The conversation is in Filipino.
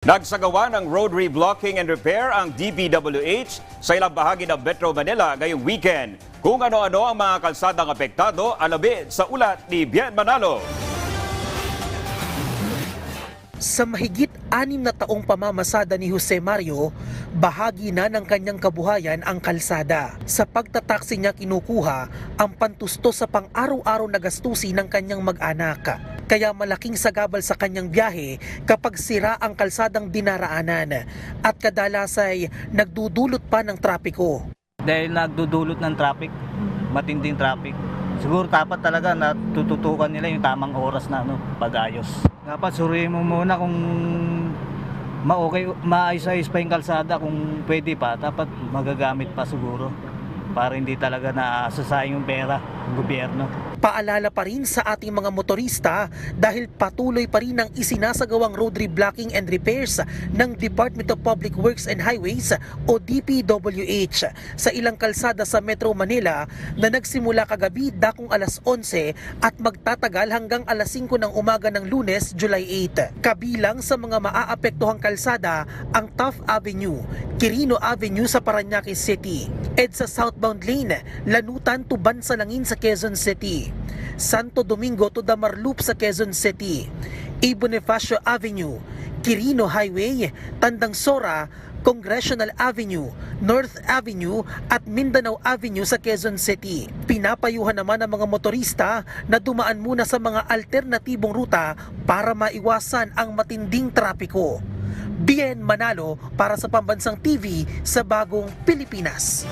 Nagsagawa ng road reblocking and repair ang DPWH sa ilang bahagi ng Metro Manila ngayong weekend. Kung ano-ano ang mga kalsadang apektado, alamin sa ulat ni Bien Manalo. Sa mahigit anim na taong pamamasada ni Jose Mario, bahagi na ng kanyang kabuhayan ang kalsada. Sa pagtataksi niya kinukuha ang pantusto sa pang-araw-araw na gastusin ng kanyang mag-anak. Kaya malaking sagabal sa kanyang biyahe kapag sira ang kalsadang dinaraanan at kadalas ay nagdudulot pa ng trapiko. dahil nagdudulot ng traffic, matinding traffic. Siguro dapat talaga na tututukan nila yung tamang oras na ano, pag-ayos. Dapat suriin mo muna kung ma-okay, maayos-ayos pa yung kalsada kung pwede pa, dapat magagamit pa siguro para hindi talaga naasasayang yung pera ng gobyerno. Paalala pa rin sa ating mga motorista dahil patuloy pa rin ang isinasagawang road reblocking and repairs ng Department of Public Works and Highways o DPWH sa ilang kalsada sa Metro Manila na nagsimula kagabi dakong alas 11 at magtatagal hanggang alas 5 ng umaga ng lunes, July 8. Kabilang sa mga maaapektuhang kalsada ang Taft Avenue, Quirino Avenue sa Paranaque City, EDSA southbound lane, Lanutan to Bansalangin sa Quezon City, Santo Domingo to Damar Loop sa Quezon City, A. Bonifacio Avenue, Quirino Highway, Tandang Sora, Congressional Avenue, North Avenue at Mindanao Avenue sa Quezon City. Pinapayuhan naman ng mga motorista na dumaan muna sa mga alternatibong ruta para maiwasan ang matinding trapiko. Bien Manalo para sa Pambansang TV sa Bagong Pilipinas.